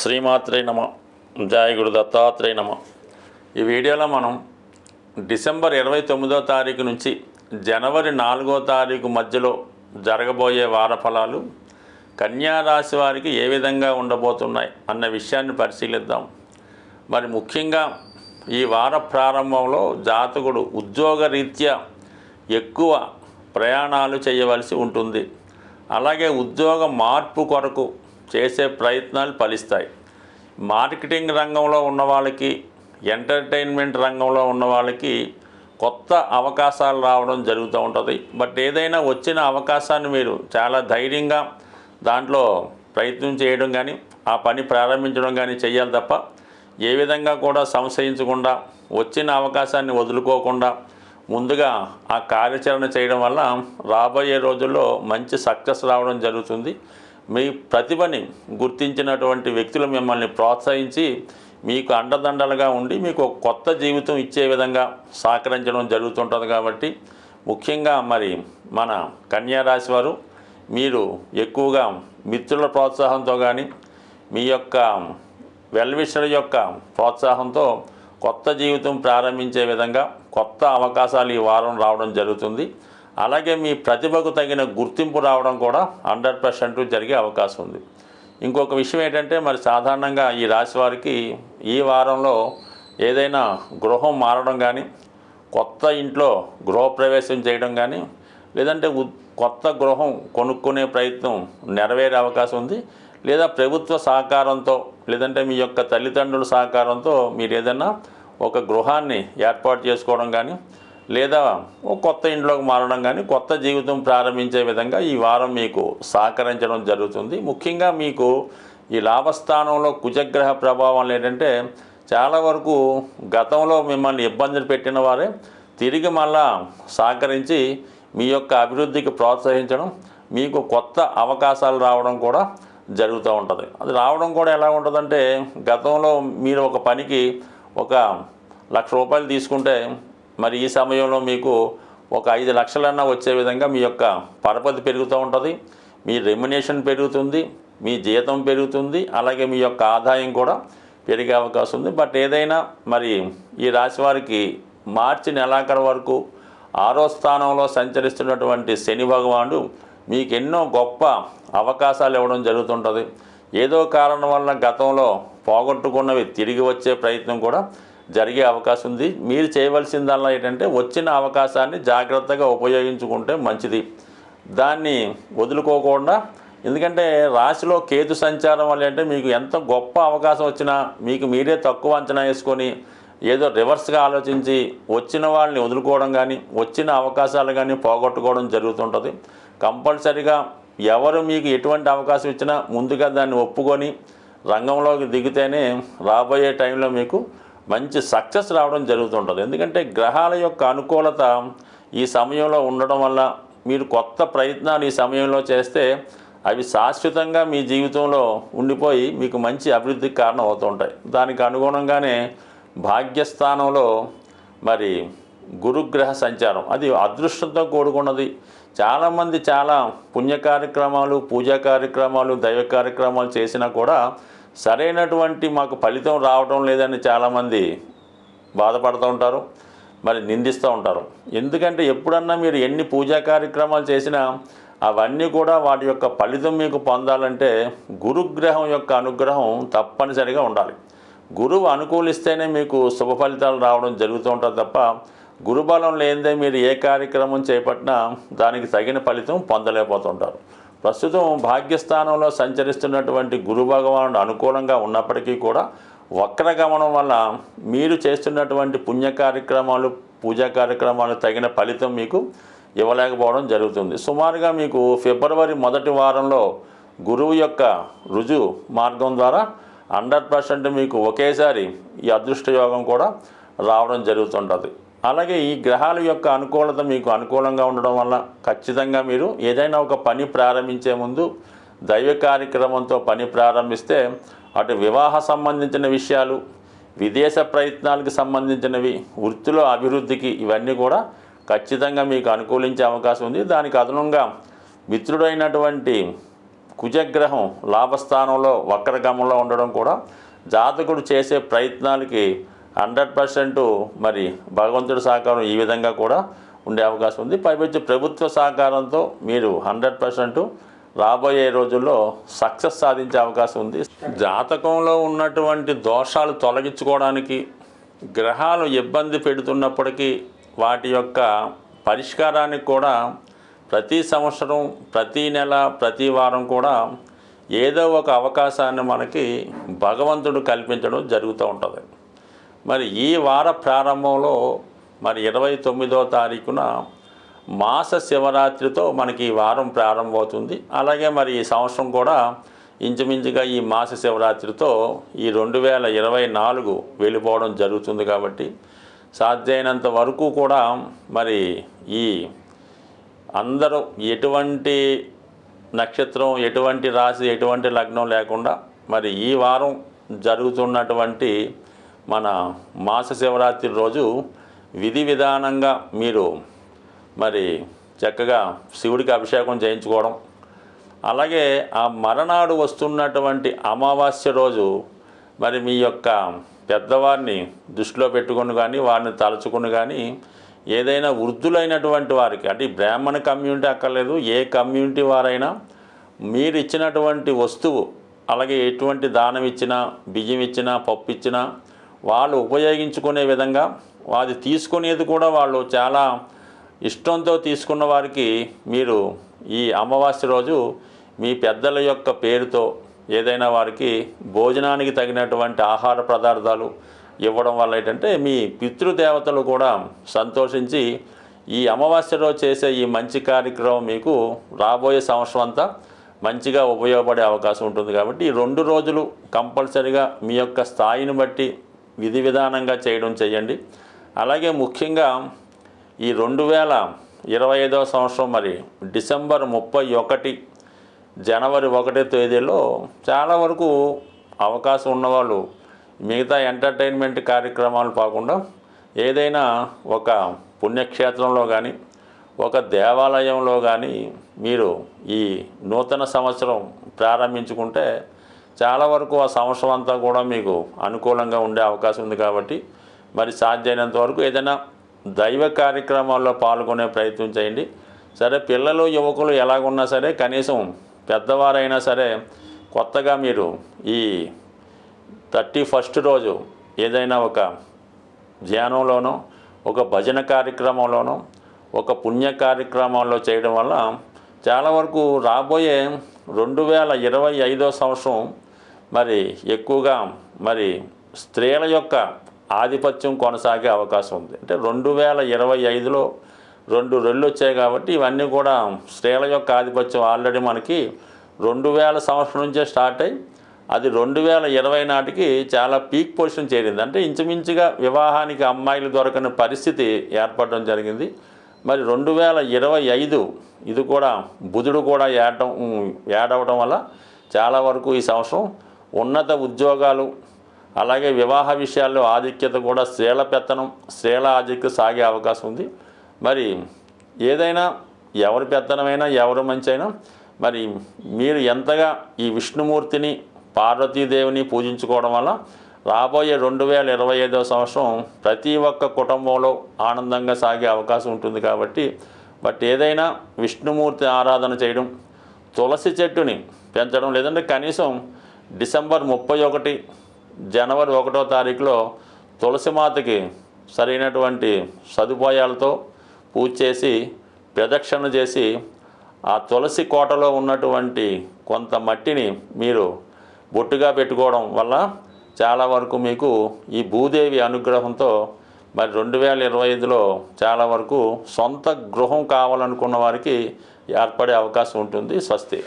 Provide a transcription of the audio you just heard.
శ్రీమాత్రే నమ జాయగుడు దత్తాత్రేయ నమ. ఈ వీడియోలో మనం డిసెంబర్ ఇరవై తొమ్మిదో తారీఖు నుంచి జనవరి నాలుగో తారీఖు మధ్యలో జరగబోయే వార ఫలాలు కన్యారాశి వారికి ఏ విధంగా ఉండబోతున్నాయి అన్న విషయాన్ని పరిశీలిద్దాం. మరి ముఖ్యంగా ఈ వార ప్రారంభంలో జాతకుడు ఉద్యోగ రీత్యా ఎక్కువ ప్రయాణాలు చేయవలసి ఉంటుంది. అలాగే ఉద్యోగ మార్పు కొరకు చేసే ప్రయత్నాలు ఫలిస్తాయి. మార్కెటింగ్ రంగంలో ఉన్న వాళ్ళకి ఎంటర్టైన్మెంట్ రంగంలో ఉన్న వాళ్ళకి కొత్త అవకాశాలు రావడం జరుగుతూ ఉంటుంది. బట్ ఏదైనా వచ్చిన అవకాశాన్ని మీరు చాలా ధైర్యంగా దాంట్లో ప్రయత్నం చేయడం కానీ ఆ పని ప్రారంభించడం కానీ చేయాలి తప్ప ఏ విధంగా కూడా సంశయించకుండా వచ్చిన అవకాశాన్ని వదులుకోకుండా ముందుగా ఆ కార్యాచరణ చేయడం వల్ల రాబోయే రోజుల్లో మంచి సక్సెస్ రావడం జరుగుతుంది. మీ ప్రతిభని గుర్తించినటువంటి వ్యక్తులు మిమ్మల్ని ప్రోత్సహించి మీకు అండదండలుగా ఉండి మీకు కొత్త జీవితం ఇచ్చే విధంగా సహకరించడం జరుగుతుంటుంది కాబట్టి ముఖ్యంగా మరి మన కన్యారాశి వారు మీరు ఎక్కువగా మిత్రుల ప్రోత్సాహంతో కానీ మీ యొక్క వెల్విషర్ యొక్క ప్రోత్సాహంతో కొత్త జీవితం ప్రారంభించే విధంగా కొత్త అవకాశాలు ఈ వారం రావడం జరుగుతుంది. అలాగే మీ ప్రతిభకు తగిన గుర్తింపు రావడం కూడా హండ్రెడ్ పర్సెంట్ జరిగే అవకాశం ఉంది. ఇంకొక విషయం ఏంటంటే మరి సాధారణంగా ఈ రాశి వారికి ఈ వారంలో ఏదైనా గృహం మారడం కానీ కొత్త ఇంట్లో గృహప్రవేశం చేయడం కానీ లేదంటే కొత్త గృహం కొనుక్కునే ప్రయత్నం నెరవేరే అవకాశం ఉంది. లేదా ప్రభుత్వ సహకారంతో లేదంటే మీ యొక్క తల్లిదండ్రుల సహకారంతో మీరు ఏదైనా ఒక గృహాన్ని ఏర్పాటు చేసుకోవడం కానీ లేదా కొత్త ఇంట్లోకి మారడం కానీ కొత్త జీవితం ప్రారంభించే విధంగా ఈ వారం మీకు సహకరించడం జరుగుతుంది. ముఖ్యంగా మీకు ఈ లాభస్థానంలో కుజగ్రహ ప్రభావం ఏంటంటే చాలా వరకు గతంలో మిమ్మల్ని ఇబ్బందులు పెట్టిన వారే తిరిగి మళ్ళా సహకరించి మీ యొక్క అభివృద్ధికి ప్రోత్సహించడం మీకు కొత్త అవకాశాలు రావడం కూడా జరుగుతూ ఉంటుంది. అది రావడం కూడా ఎలా ఉంటుందంటే గతంలో మీరు ఒక పనికి ఒక లక్ష రూపాయలు తీసుకుంటే మరి ఈ సమయంలో మీకు ఒక ఐదు లక్షలన్నా వచ్చే విధంగా మీ యొక్క పరపతి పెరుగుతూ ఉంటుంది మీ రెమ్యునేషన్ పెరుగుతుంది మీ జీతం పెరుగుతుంది అలాగే మీ యొక్క ఆదాయం కూడా పెరిగే అవకాశం ఉంది. బట్ ఏదైనా మరి ఈ రాశి వారికి మార్చి నెలాఖరు వరకు ఆరో స్థానంలో సంచరిస్తున్నటువంటి శని భగవానుడు మీకు ఎన్నో గొప్ప అవకాశాలు ఇవ్వడం జరుగుతుంటుంది. ఏదో కారణం వల్ల గతంలో పోగొట్టుకున్నవి తిరిగి వచ్చే ప్రయత్నం కూడా జరిగే అవకాశం ఉంది. మీరు చేయవలసిందల్లా ఏంటంటే వచ్చిన అవకాశాన్ని జాగ్రత్తగా ఉపయోగించుకుంటే మంచిది. దాన్ని వదులుకోకుండా ఎందుకంటే రాశిలో కేతు సంచారం వల్ల అంటే మీకు ఎంత గొప్ప అవకాశం వచ్చినా మీకు మీరే తక్కువ అంచనా వేసుకొని ఏదో రివర్స్గా ఆలోచించి వచ్చిన వాళ్ళని వదులుకోవడం కానీ వచ్చిన అవకాశాలు కానీ పోగొట్టుకోవడం జరుగుతుంటుంది. కంపల్సరిగా ఎవరు మీకు ఎటువంటి అవకాశం ఇచ్చినా ముందుగా దాన్ని ఒప్పుకొని రంగంలోకి దిగితేనే రాబోయే టైంలో మీకు మంచి సక్సెస్ రావడం జరుగుతుంటుంది. ఎందుకంటే గ్రహాల యొక్క అనుకూలత ఈ సమయంలో ఉండడం వల్ల మీరు కొత్త ప్రయత్నాలు ఈ సమయంలో చేస్తే అవి శాశ్వతంగా మీ జీవితంలో ఉండిపోయి మీకు మంచి అభివృద్ధికి కారణం అవుతుంటాయి. దానికి అనుగుణంగానే భాగ్యస్థానంలో మరి గురుగ్రహ సంచారం అది అదృష్టంతో కూడుకున్నది. చాలామంది చాలా పుణ్య కార్యక్రమాలు పూజా కార్యక్రమాలు దైవ కార్యక్రమాలు చేసినా కూడా సరైనటువంటి మాకు ఫలితం రావడం లేదని చాలామంది బాధపడుతూ ఉంటారు మరి నిందిస్తూ ఉంటారు. ఎందుకంటే ఎప్పుడన్నా మీరు ఎన్ని పూజా కార్యక్రమాలు చేసినా అవన్నీ కూడా వాటి యొక్క ఫలితం మీకు పొందాలంటే గురుగ్రహం యొక్క అనుగ్రహం తప్పనిసరిగా ఉండాలి. గురువు అనుకూలిస్తేనే మీకు శుభ ఫలితాలు రావడం జరుగుతూ ఉంటుంది తప్ప గురుబలం లేనిదే మీరు ఏ కార్యక్రమం చేపట్టినా దానికి తగిన ఫలితం పొందలేకపోతుంటారు ప్రస్తుతం భాగ్యస్థానంలో సంచరిస్తున్నటువంటి గురు భగవానుడు అనుకూలంగా ఉన్నప్పటికీ కూడా వక్రగమనం వల్ల మీరు చేస్తున్నటువంటి పుణ్య కార్యక్రమాలు పూజా కార్యక్రమాలు తగిన ఫలితం మీకు ఇవ్వలేకపోవడం జరుగుతుంది. సుమారుగా మీకు ఫిబ్రవరి మొదటి వారంలో గురువు యొక్క రుజు మార్గం ద్వారా హండ్రెడ్ పర్సెంట్ మీకు ఒకేసారి ఈ అదృష్ట యోగం కూడా రావడం జరుగుతుంటుంది. అలాగే ఈ గ్రహాల యొక్క అనుకూలత మీకు అనుకూలంగా ఉండడం వల్ల ఖచ్చితంగా మీరు ఏదైనా ఒక పని ప్రారంభించే ముందు దైవ కార్యక్రమంతో పని ప్రారంభిస్తే అటు వివాహ సంబంధించిన విషయాలు విదేశ ప్రయత్నాలకు సంబంధించినవి వృత్తిలో అభివృద్ధికి ఇవన్నీ కూడా ఖచ్చితంగా మీకు అనుకూలించే అవకాశం ఉంది. దానికి అదనంగా మిత్రుడైనటువంటి కుజగ్రహం లాభస్థానంలో వక్రగమంలో ఉండడం కూడా జాతకుడు చేసే ప్రయత్నాలకి హండ్రెడ్ పర్సెంట్ మరి భగవంతుడి సహకారం ఈ విధంగా కూడా ఉండే అవకాశం ఉంది. పైపచ్చి ప్రభుత్వ సహకారంతో మీరు హండ్రెడ్ పర్సెంట్ రాబోయే రోజుల్లో సక్సెస్ సాధించే అవకాశం ఉంది. జాతకంలో ఉన్నటువంటి దోషాలు తొలగించుకోవడానికి గ్రహాలు ఇబ్బంది పెడుతున్నప్పటికీ వాటి యొక్క పరిష్కారానికి కూడా ప్రతి సంవత్సరం ప్రతి నెల ప్రతి వారం కూడా ఏదో ఒక అవకాశాన్ని మనకి భగవంతుడు కల్పించడం జరుగుతూ ఉంటుంది. మరి ఈ వార ప్రారంభంలో మరి ఇరవై తొమ్మిదో తారీఖున మాస శివరాత్రితో మనకి ఈ వారం ప్రారంభమవుతుంది. అలాగే మరి ఈ సంవత్సరం కూడా ఇంచుమించుగా ఈ మాస శివరాత్రితో ఈ రెండు వేల ఇరవై నాలుగు వెళ్ళిపోవడం జరుగుతుంది కాబట్టి సాధ్యమైనంత వరకు కూడా మరి ఈ అందరూ ఎటువంటి నక్షత్రం ఎటువంటి రాశి ఎటువంటి లగ్నం లేకుండా మరి ఈ వారం జరుగుతున్నటువంటి మన మాస శివరాత్రి రోజు విధి విధానంగా మీరు మరి చక్కగా శివుడికి అభిషేకం చేయించుకోవడం. అలాగే ఆ మరనాడు వస్తున్నటువంటి అమావాస్య రోజు మరి మీ యొక్క పెద్దవారిని దృష్టిలో పెట్టుకుని కానీ వారిని తలుచుకుని కానీ ఏదైనా వృద్ధులైనటువంటి వారికి అంటే బ్రాహ్మణ కమ్యూనిటీ అక్కర్లేదు ఏ కమ్యూనిటీ వారైనా మీరు ఇచ్చినటువంటి వస్తువు అలాగే ఎటువంటి దానం ఇచ్చినా బియ్యం ఇచ్చినా పప్పు ఇచ్చినా వాళ్ళు ఉపయోగించుకునే విధంగా అది తీసుకునేది కూడా వాళ్ళు చాలా ఇష్టంతో తీసుకున్న వారికి మీరు ఈ అమావాస్య రోజు మీ పెద్దల యొక్క పేరుతో ఏదైనా వారికి భోజనానికి తగినటువంటి ఆహార పదార్థాలు ఇవ్వడం వల్ల ఏంటంటే మీ పితృదేవతలు కూడా సంతోషించి ఈ అమావాస్య రోజు చేసే ఈ మంచి కార్యక్రమం మీకు రాబోయే సంవత్సరం అంతా మంచిగా ఉపయోగపడే అవకాశం ఉంటుంది కాబట్టి ఈ రెండు రోజులు కంపల్సరిగా మీ యొక్క స్థాయిని బట్టి విధి విధానంగా చేయడం చేయండి. అలాగే ముఖ్యంగా ఈ రెండు వేల ఇరవై ఐదవ సంవత్సరం మరి డిసెంబర్ ముప్పై ఒకటి జనవరి ఒకటో తేదీలో చాలా వరకు అవకాశం ఉన్నవాళ్ళు మిగతా ఎంటర్టైన్మెంట్ కార్యక్రమాలు కాకుండా ఏదైనా ఒక పుణ్యక్షేత్రంలో కానీ ఒక దేవాలయంలో కానీ మీరు ఈ నూతన సంవత్సరం ప్రారంభించుకుంటే చాలా వరకు ఆ సంవత్సరం అంతా కూడా మీకు అనుకూలంగా ఉండే అవకాశం ఉంది కాబట్టి మరి సాధ్యమైనంత వరకు ఏదైనా దైవ కార్యక్రమాల్లో పాల్గొనే ప్రయత్నం చేయండి. సరే పిల్లలు యువకులు ఎలాగున్నా సరే కనీసం పెద్దవారైనా సరే కొత్తగా మీరు ఈ థర్టీ ఫస్ట్ రోజు ఏదైనా ఒక ధ్యానంలోనో ఒక భజన కార్యక్రమంలోనో ఒక పుణ్య కార్యక్రమాల్లో చేయడం వల్ల చాలా వరకు రాబోయే రెండు వేల ఇరవై ఐదో సంవత్సరం మరి ఎక్కువగా మరి స్త్రీల యొక్క ఆధిపత్యం కొనసాగే అవకాశం ఉంది. అంటే రెండు వేల ఇరవై ఐదులో రెండు రెళ్ళు వచ్చాయి కాబట్టి ఇవన్నీ కూడా స్త్రీల యొక్క ఆధిపత్యం ఆల్రెడీ మనకి రెండు వేల సంవత్సరం నుంచే స్టార్ట్ అయ్యి అది రెండు వేల ఇరవై నాటికి చాలా పీక్ పొజిషన్ చేరింది. అంటే ఇంచుమించుగా వివాహానికి అమ్మాయిలు దొరకని పరిస్థితి ఏర్పడడం జరిగింది. మరి రెండు వేల ఇరవై ఐదు ఇది కూడా బుధుడు కూడా ఏడటం ఏడవడం వల్ల చాలా వరకు ఈ సంవత్సరం ఉన్నత ఉద్యోగాలు అలాగే వివాహ విషయాల్లో ఆధిక్యత కూడా స్త్రీల పెత్తనం స్త్రీల ఆధిక్యత సాగే అవకాశం ఉంది. మరి ఏదైనా ఎవరి పెత్తనమైనా ఎవరు మంచి అయినా మరి మీరు ఎంతగా ఈ విష్ణుమూర్తిని పార్వతీదేవిని పూజించుకోవడం వల్ల రాబోయే రెండు వేల ఇరవై ఐదవ సంవత్సరం ప్రతి ఒక్క కుటుంబంలో ఆనందంగా సాగే అవకాశం ఉంటుంది కాబట్టి బట్ ఏదైనా విష్ణుమూర్తి ఆరాధన చేయడం తులసి చెట్టుని పెంచడం లేదంటే కనీసం డిసెంబర్ ముప్పై ఒకటి జనవరి ఒకటో తారీఖులో తులసి మాతకి సరైనటువంటి సదుపాయాలతో పూజ చేసి ప్రదక్షిణ చేసి ఆ తులసి కోటలో ఉన్నటువంటి కొంత మట్టిని మీరు బొట్టుగా పెట్టుకోవడం వల్ల చాలా వరకు మీకు ఈ భూదేవి అనుగ్రహంతో మరి రెండు వేల ఇరవై ఐదులో చాలా వరకు సొంత గృహం కావాలనుకున్న వారికి ఏర్పడే అవకాశం ఉంటుంది స్వస్తి.